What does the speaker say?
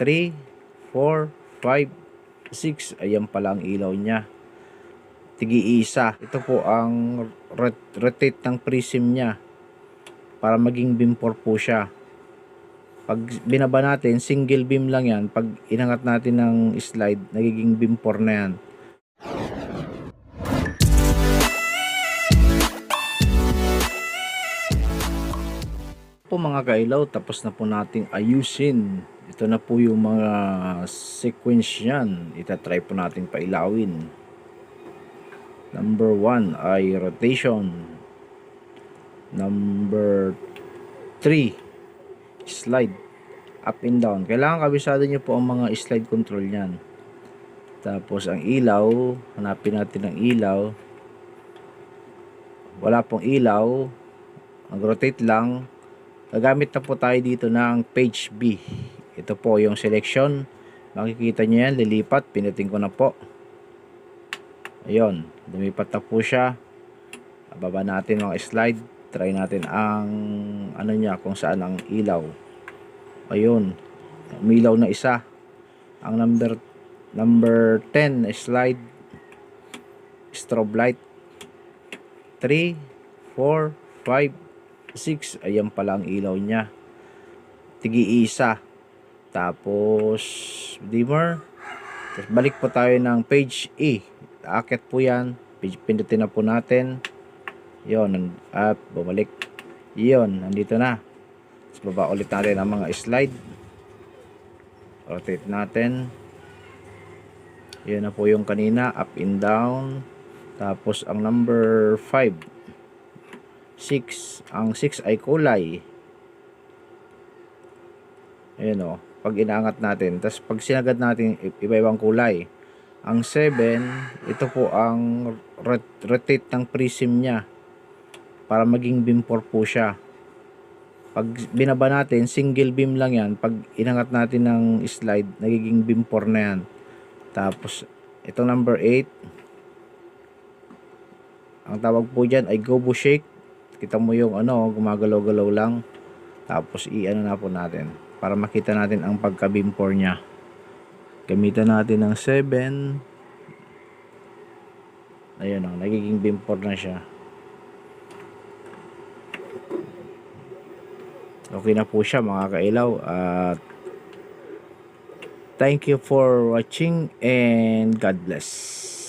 3, 4, 5, 6. Ayan pala ang ilaw niya. Tigi-isa. Ito po ang rot- rotate ng prism niya. Para maging beam 4 po siya. Pag binaba natin, single beam lang yan. Pag inangat natin ng slide, nagiging beam 4 na yan. po mga kailaw, tapos na po nating ayusin. Ito na po yung mga sequence yan. Itatry po natin pailawin. Number 1 ay rotation. Number 3 slide up and down. Kailangan kabisado nyo po ang mga slide control yan. Tapos ang ilaw, hanapin natin ang ilaw. Wala pong ilaw. Mag-rotate lang. Gagamit na po tayo dito ng page B. Ito po yung selection. Makikita nyo yan, lilipat. Pinutin ko na po. Ayun, lumipat na po siya. Baba natin mga slide. Try natin ang ano niya, kung saan ang ilaw. Ayun, umilaw na isa. Ang number number 10 slide strobe light 3 4 5 6 ayan pala ang ilaw niya tigi-isa tapos dimmer tapos balik po tayo ng page E. Akit po yan. Pindutin na po natin. Yon at bumalik. Yon nandito na. Tapos baba ulit natin ang mga slide. Rotate natin. Yan na po yung kanina up and down. Tapos ang number 5 6 ang 6 ay kulay. Ayan o pag inaangat natin. Tapos pag sinagad natin iba-ibang kulay. Ang 7 ito po ang rot- rotate ng prism nya para maging beam 4 po siya. Pag binaba natin single beam lang yan. Pag inangat natin ng slide nagiging beam 4 na yan. Tapos itong number 8 ang tawag po dyan ay gobo shake. Kita mo yung ano gumagalaw-galaw lang. Tapos i-ano na po natin para makita natin ang pagka beam 4 nya gamitan natin ng 7 ayun o nagiging beam 4 na siya. Okay na po siya mga kailaw at thank you for watching and God bless